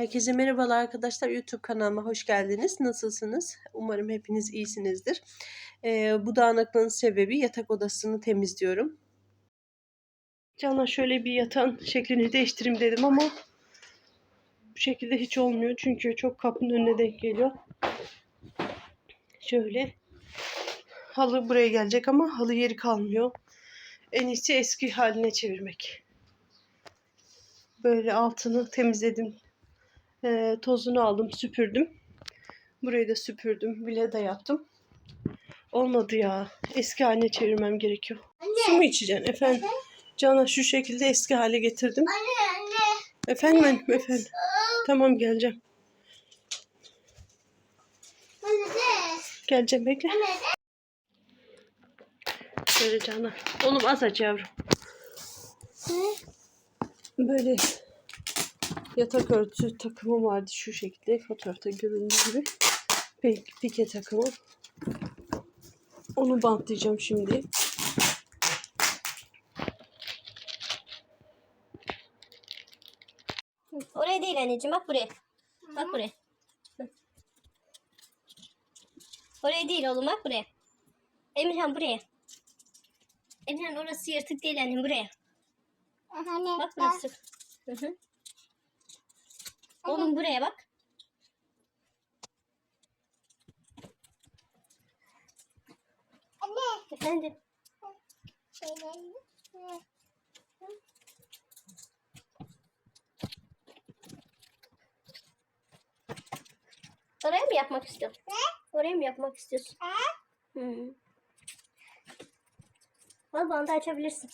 Herkese merhabalar arkadaşlar. YouTube kanalıma hoş geldiniz. Nasılsınız? Umarım hepiniz iyisinizdir. Ee, bu dağınıklığın sebebi yatak odasını temizliyorum. Cana şöyle bir yatağın şeklini değiştireyim dedim ama bu şekilde hiç olmuyor. Çünkü çok kapının önüne denk geliyor. Şöyle halı buraya gelecek ama halı yeri kalmıyor. En iyisi eski haline çevirmek. Böyle altını temizledim. Ee, tozunu aldım, süpürdüm. Burayı da süpürdüm. Bile de yaptım. Olmadı ya. Eski haline çevirmem gerekiyor. Su mu içeceksin efendim? Cana şu şekilde eski hale getirdim. Anne anne. Efendim annem, efendim. Tamam geleceğim. Anne. Geleceğim bekle. Anne. Şöyle Cana. Oğlum az aç yavrum. Böyle yatak örtüsü takımı vardı şu şekilde fotoğrafta göründüğü gibi. Pik, pike takımı. Onu bantlayacağım şimdi. Oraya değil anneciğim bak buraya. Bak buraya. Hı. Oraya değil oğlum bak buraya. Emirhan buraya. Emirhan orası yırtık değil annem buraya. Anne. Bak burası. Hı hı. Oğlum buraya bak. Anne. Efendim. Oraya mı yapmak istiyorsun? Oraya mı yapmak istiyorsun? Hı hı. Al bandı açabilirsin.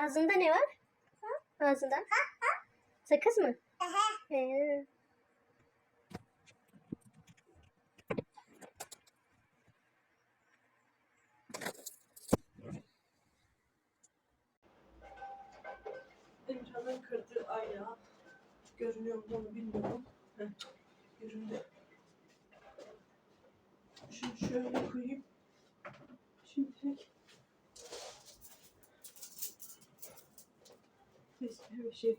Ağzında ne var? Ağzında. Sakız mı? Ee, Emirhan'ın kırdığı ayağı görünüyor mu onu bilmiyorum. Heh, göründü. Şunu şöyle koyayım. Şimdi Eski bir şey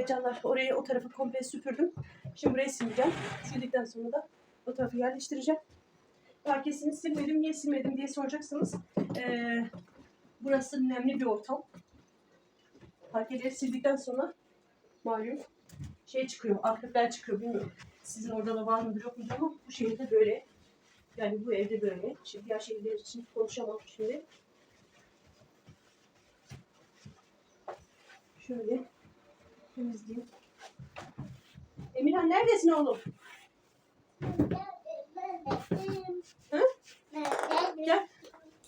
Evet canlar orayı o tarafa komple süpürdüm. Şimdi burayı sileceğim. Sildikten sonra da o tarafı yerleştireceğim. Parkesini silmedim. Niye silmedim diye soracaksınız. Ee, burası nemli bir ortam. Parkeleri sildikten sonra malum şey çıkıyor. Akrepler çıkıyor. Bilmiyorum. Sizin orada da var mıdır yok mudur ama bu şehirde böyle. Yani bu evde böyle. Şimdi diğer şehirler için konuşamam şimdi. Şöyle Temizleyeyim. Emirhan neredesin oğlum? Hı? Gel.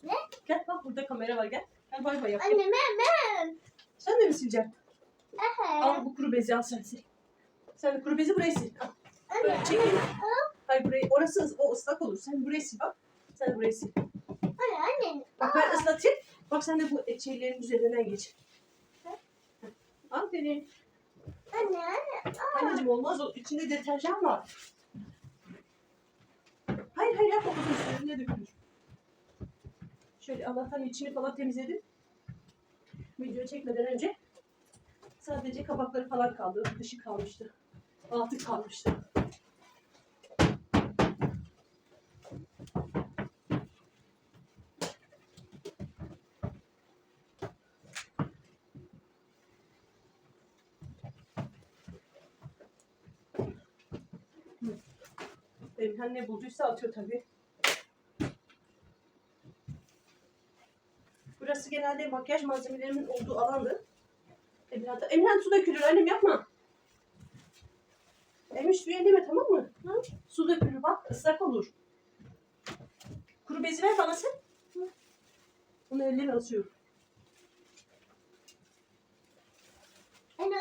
Ne? Gel bak burada kamera var gel. Gel bay bay yap. Anne ben ben. Sen de mi sileceksin? Al Aha. bu kuru bezi al sen sil. Sen de kuru bezi buraya sil. Al. Böyle çekil. Hayır burayı, orası o ıslak olur. Sen burayı sil bak. Sen de burayı sil. Anne anne. Bak ben ıslatayım. Bak sen de bu şeylerin üzerinden geç. Aferin. Anne anne. Anneciğim olmaz o. İçinde deterjan var. Hayır hayır yapma kuzum üstüne dökülür. Şöyle Allah'tan içini falan temizledim. Video çekmeden önce sadece kabakları falan kaldı. Dışı kalmıştı. Altı kalmıştı. Emine ne bulduysa atıyor tabii. Burası genelde makyaj malzemelerimin olduğu alandı. Emine, Emine su dökülür annem yapma. Emine suyu elleme tamam mı? Hı? Su dökülür bak ıslak olur. Kuru bezi ver bana sen. Hı? Bunu elleme asıyor. Anne.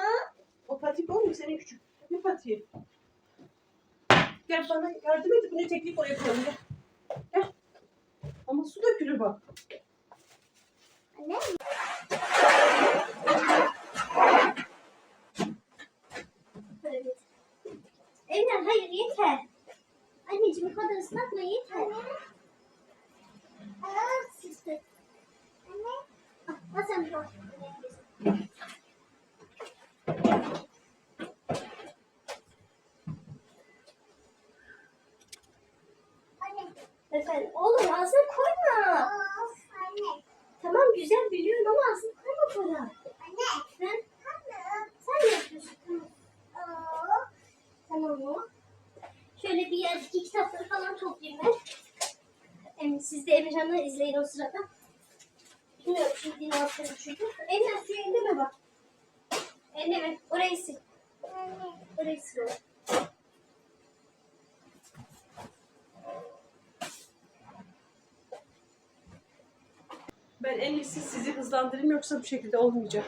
O patik olmuyor senin küçük. Ne patiği? Gel bana yardım et bunu teknik oraya koyalım gel. Gel. Ama su dökülür bak. Anne. Emre hayır yeter. Anneciğim bu kadar ıslatma yeter. Aa, sıçtı. Anne. Ah, bir bak. Anne. Efendim oğlum ağzına koyma. Of anne. Tamam güzel biliyorum ama ağzına koyma para. Anne. Sen, Anne. sen ne yapıyorsun? Tamam. Oo. Tamam mı? Şöyle bir yerdeki kitapları falan toplayayım ben. Em, siz de Emirhan'ı izleyin o sırada. Bilmiyorum şimdi ne yapıyorum çünkü. Emre suyu elleme bak. Elleme. Orayı sil. Orayı sil. Ben en iyisi sizi hızlandırayım yoksa bu şekilde olmayacak.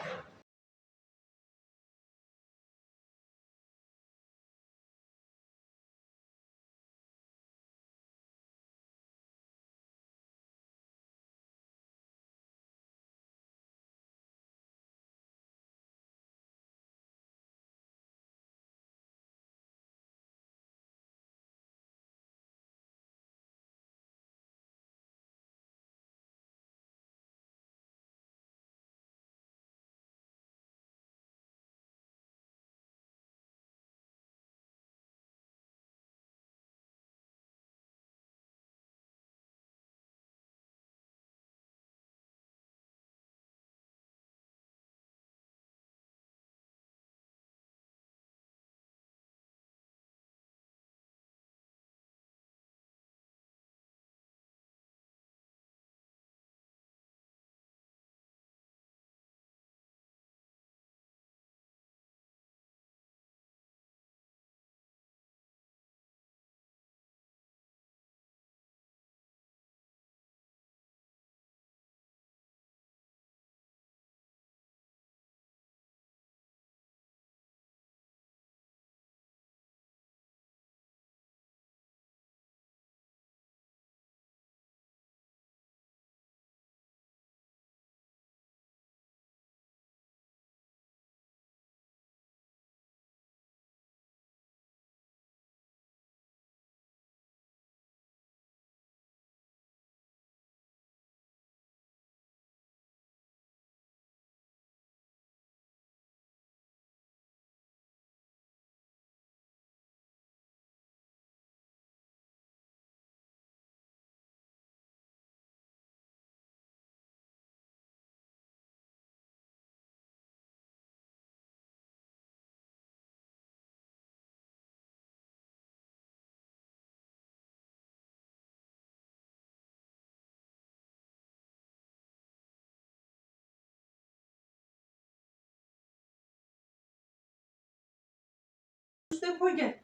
Koy gel.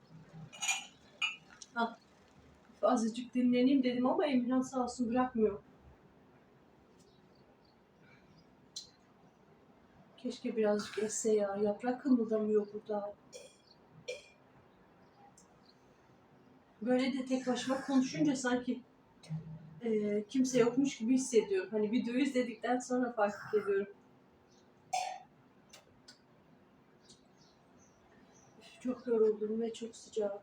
Al. Azıcık dinleneyim dedim ama Emirhan sağ olsun bırakmıyor. Keşke birazcık esse ya. Yaprak kımıldamıyor burada. Böyle de tek başıma konuşunca sanki e, kimse yokmuş gibi hissediyorum. Hani videoyu izledikten sonra fark ediyorum. Çok yoruldum ve çok sıcak.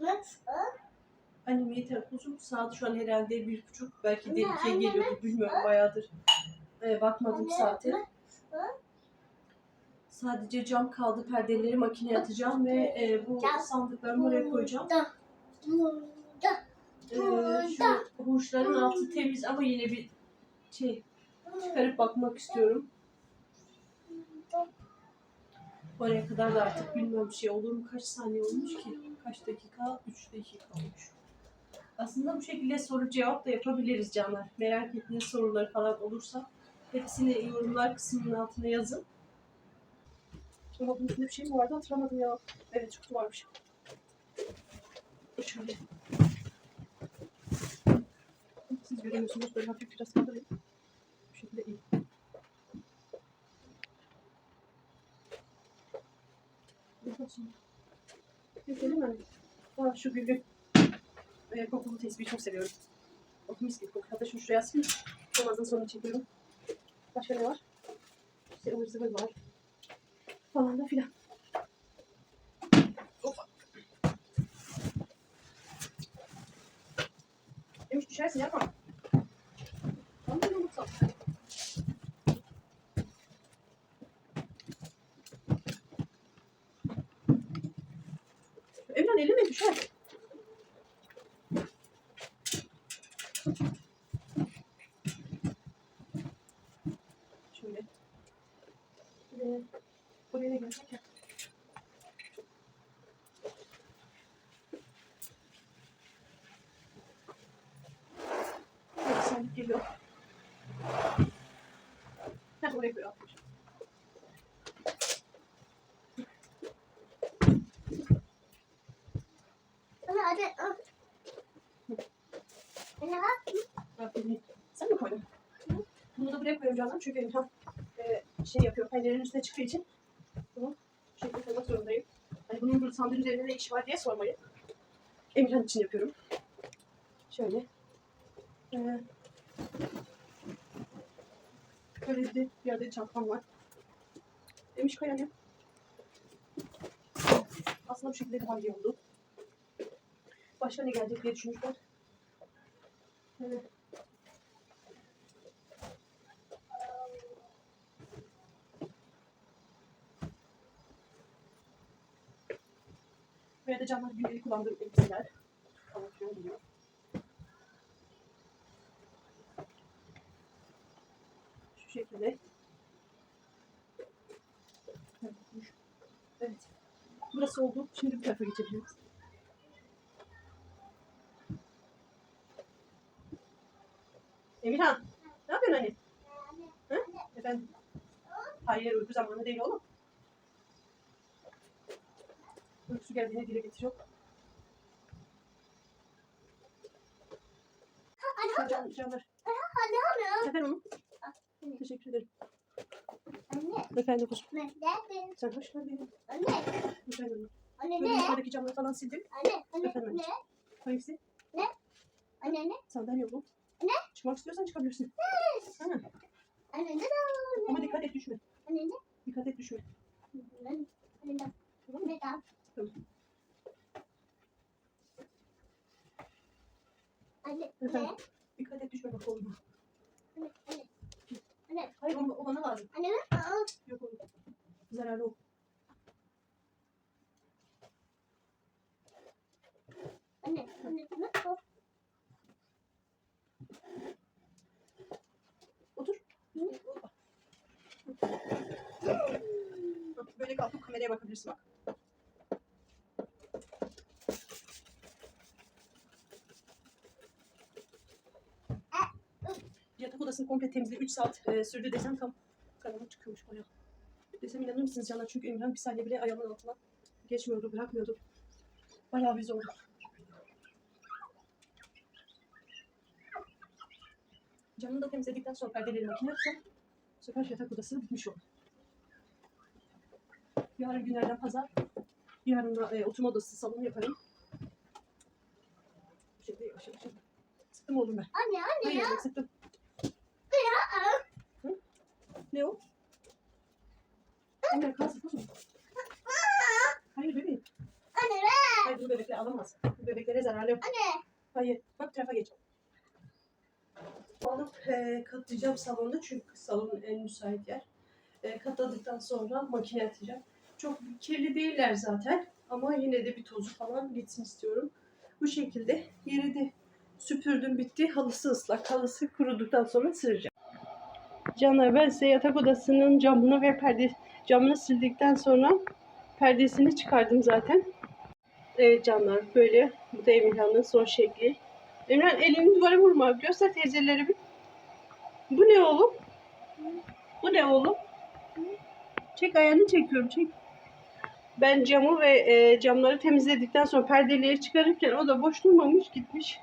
Nasıl? Annem yeter uzun saat şu an herhalde bir buçuk belki de ikiye geliyordu bilmiyorum bayağıdır. Ee, bakmadım saate. Sadece cam kaldı perdeleri makineye atacağım ve e, bu sandıklarımı oraya koyacağım. Ee, şu hurçların altı temiz ama yine bir şey çıkarıp bakmak istiyorum. Oraya kadar da artık bilmiyorum şey olur mu? Kaç saniye olmuş ki? Kaç dakika? 3 dakika olmuş. Aslında bu şekilde soru cevap da yapabiliriz canlar. Merak ettiğiniz soruları falan olursa hepsini yorumlar kısmının altına yazın. Ama bunun bir şey mi vardı hatırlamadım ya. Evet çıktı varmış. Şöyle. Siz görüyorsunuz böyle hafif biraz kaldırayım. Bu şekilde iyi. Bir bakayım. Güzelim mi? Aa, şu gülü. E, kokulu tesbihi çok seviyorum. O mis gibi kokuyor. Hatta şunu şuraya asayım. Namazın sonunu çekiyorum. Başka ne var? İşte ıvır zıvır var. Falan da filan. Hoppa. Demiş düşersin yapma. Tamam mı yumurta? Emran elime düşer. Şöyle. Buraya, buraya ya? Evet, sen geliyor. Heh, oraya koy atmış. Hadi. Aferin. Sen mi koydun? Bunu da buraya koyuyorum canım çünkü e, şey yapıyor, pencerenin üstüne çıktığı için bunu bu şekilde koymak zorundayım. Hani bunun burada sandığın üzerinde ne işi var diye sormayın. Emirhan için yapıyorum. Şöyle. Ee, böyle bir de bir adet çantam var. Demiş koy annem. Aslında bu şekilde daha iyi oldu. Başka ne gelecek diye düşünmüşler. Evet. Böyle de gündelik kullandığım elbiseler. Geliyor. Şu şekilde. Evet. Burası oldu. Şimdi bu tarafa geçebiliriz. Emirhan. Ne yapıyorsun anne? Hı? Efendim? Hayır uyku zamanı değil oğlum. Uykusu geldiğine dile getiriyor. Anne. Can, canlar. Anne anne. Efendim onu. Teşekkür ederim. Anne. Efendim kuzum. Ne? Ne? Sen hoş geldin. Anne. Efendim. Anne Böyle ne? yukarıdaki camları falan sildim. Anne. Anne. Efendim? Ne? Hangisi? Anne ne? Sandalye bu. Ne? Çıkmak istiyorsan çıkabilirsin. Ha. Anne ne? Ama dikkat et düşme. Anne ne? Dikkat et düşme. Anne ne? Tamam mı? Ne? Tamam. Anne? Dikkat et düşme bak oğlum. Anne. Anne. Hayır o, o bana lazım. Anne. Yok oğlum. Zararlı o. Anne. Anne ne? O. Otur. Böyle kalkıp kameraya bakabilirsin bak. Yatak odasını komple temizle 3 saat e, sürdü desem tam karanlık çıkıyormuş bayağı. Desem inanır mısınız canlar? Çünkü Emirhan bir saniye bile ayağımın altına geçmiyordu, bırakmıyordu. Bayağı bir zordu. Camını da temizledikten sonra perdeleri makine yapsam bu sefer yatak odası bitmiş olur. Yarın günlerden pazar. Yarın da e, oturma odası salonu yaparım. Şimdi yavaş yavaş. Sıktım oğlum ben. Anne anne Hayır ya. sıktım. Hı? Ne o? Anne kalsın kuzum. Hayır bebeğim. Anne Hayır bu bebekler alamaz. Bu bebeklere zararlı yok. Anne. Hayır. Bak tarafa geç. Alıp e, katlayacağım salonda çünkü salonun en müsait yer. E, katladıktan sonra makine atacağım. Çok kirli değiller zaten ama yine de bir tozu falan gitsin istiyorum. Bu şekilde yeri de süpürdüm bitti. Halısı ıslak. Halısı kuruduktan sonra sıracağım. Canlar ben size yatak odasının camını ve perde camını sildikten sonra perdesini çıkardım zaten. Evet canlar böyle. Bu da Emirhan'ın son şekli. Emirhan elini duvara vurma. Göster teyzeleri bir. Bu ne oğlum? Bu ne oğlum? Çek ayağını çekiyorum çek. Ben camı ve e, camları temizledikten sonra perdeleri çıkarırken o da boş durmamış gitmiş.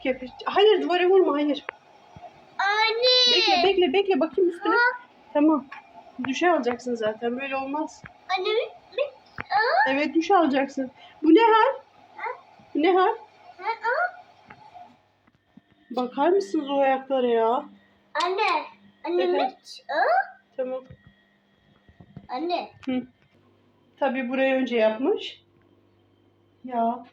Kepir. Hayır duvara vurma hayır. Anne. Bekle bekle bekle bakayım üstüne. Tamam. Düşe alacaksın zaten böyle olmaz. Anne mi? Evet düşe alacaksın. Bu ne hal? Bu ne hal? Ha, aa. Bakar mısınız o ayaklara ya? Anne. Anne mi? Aa. Tamam. Anne. Hı. Tabii burayı önce yapmış. Ya.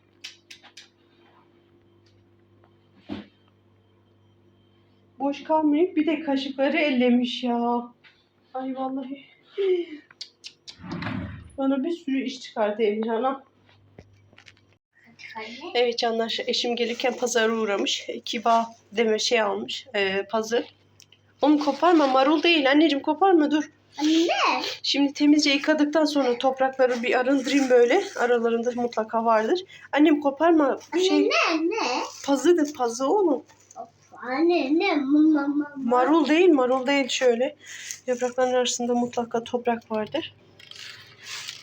Boş kalmayıp bir de kaşıkları ellemiş ya. Ay vallahi. Bana bir sürü iş çıkardı Emirhan'a. Anne. Evet canlar eşim gelirken pazara uğramış. Kiba deme şey almış. E, puzzle. Onu koparma marul değil anneciğim koparma dur. Anne. Şimdi temizce yıkadıktan sonra toprakları bir arındırayım böyle. Aralarında mutlaka vardır. Annem koparma şey Anne ne? pazıdır pazı oğlum. Anne ne? Marul değil marul değil şöyle. Yaprakların arasında mutlaka toprak vardır.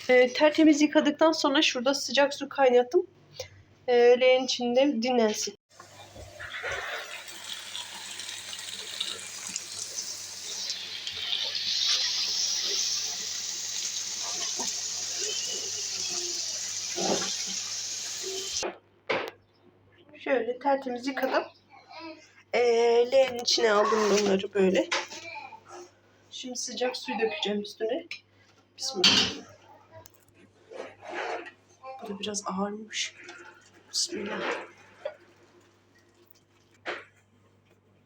Ee, tertemiz yıkadıktan sonra şurada sıcak su kaynattım. Ee, leğen içinde dinlensin. Şöyle tertemiz yıkadım. Leğenin içine aldım bunları böyle. Şimdi sıcak suyu dökeceğim üstüne. Bismillah. Bu da biraz ağırmış. Bismillah.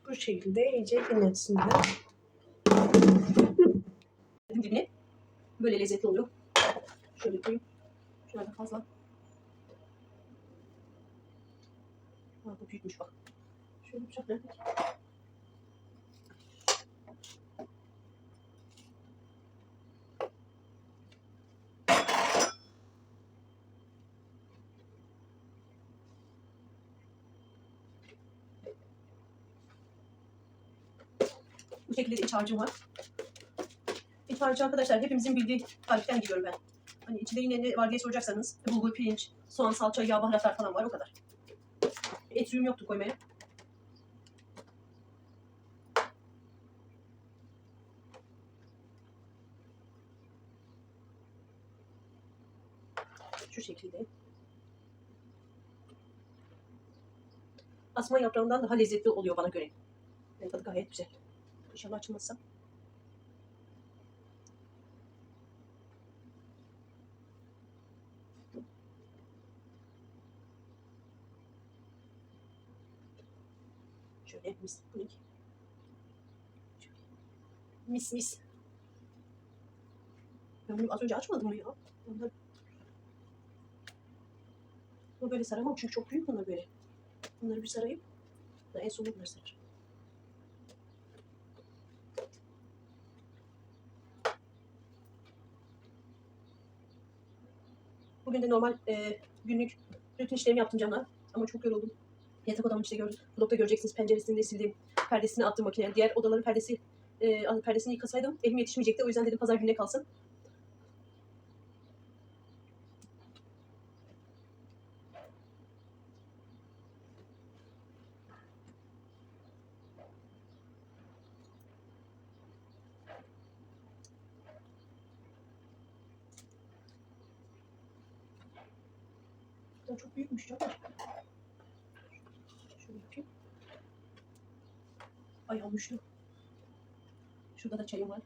Bu şekilde iyice dinlensinler. Dibine. Böyle lezzetli oluyor. Şöyle koyayım. Da fazla. Aa, bu büyükmüş bak. Bu şekilde iç harcım var. İç harcı arkadaşlar hepimizin bildiği tariften gidiyorum ben. Hani içinde yine ne var diye soracaksanız bulgur, pirinç, soğan, salça, yağ, baharatlar falan var o kadar. Et suyum yoktu koymaya. Şu şekilde. Asma yaprağından daha lezzetli oluyor bana göre. Yani tadı gayet güzel. İnşallah açılmazsa. Şöyle mis. Şöyle. Mis mis. Ben bunu az önce açmadım mı ya? Ondan... Bunu böyle saramam çünkü çok büyük bunlar böyle. Bunları bir sarayım. Da en son bunları sararım. Bugün de normal e, günlük rutin işlerimi yaptım canlar. Ama çok yoruldum. Yatak odamın içinde gördüm. Vlogda göreceksiniz penceresini de sildim. Perdesini attım makineye. Diğer odaların perdesi e, perdesini yıkasaydım elim yetişmeyecekti. O yüzden dedim pazar gününe kalsın. Canlar. Şöyle yapayım. Ay olmuştu. Şurada da çayım var.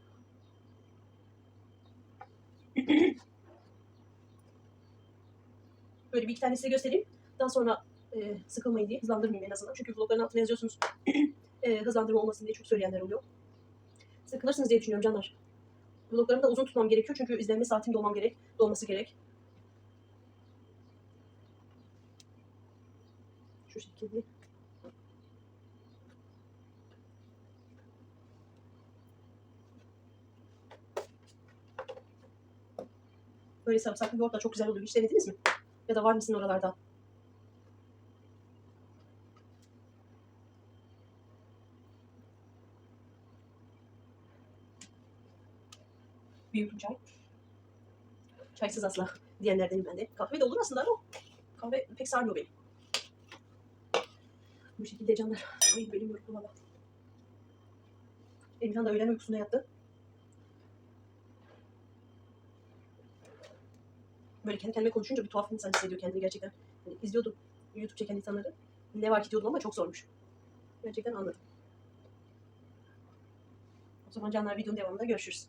Böyle bir iki tane size göstereyim. Daha sonra e, sıkılmayın diye hızlandırmayayım en azından. Çünkü vlogların altına yazıyorsunuz. e, hızlandırma olmasın diye çok söyleyenler oluyor. Sıkılırsınız diye düşünüyorum canlar. Vloglarımı da uzun tutmam gerekiyor çünkü izlenme saatim dolmam gerek, dolması gerek. Şekilde. Böyle sarımsaklı yoğurt da çok güzel oluyor. Hiç denediniz mi? Ya da var mısın oralarda? Bir yudum çay. Çaysız asla diyenlerdenim ben de. Kahve de olur aslında ama kahve pek sarmıyor beni. Bu şekilde canlar. Ay benim yoruldu valla. Emirhan da öğlen uykusuna yattı. Böyle kendi kendime konuşunca bir tuhaf insan hissediyor kendini gerçekten. Hani izliyordum YouTube çeken insanları. Ne var ki diyordum ama çok zormuş. Gerçekten anladım. O zaman canlar videonun devamında görüşürüz.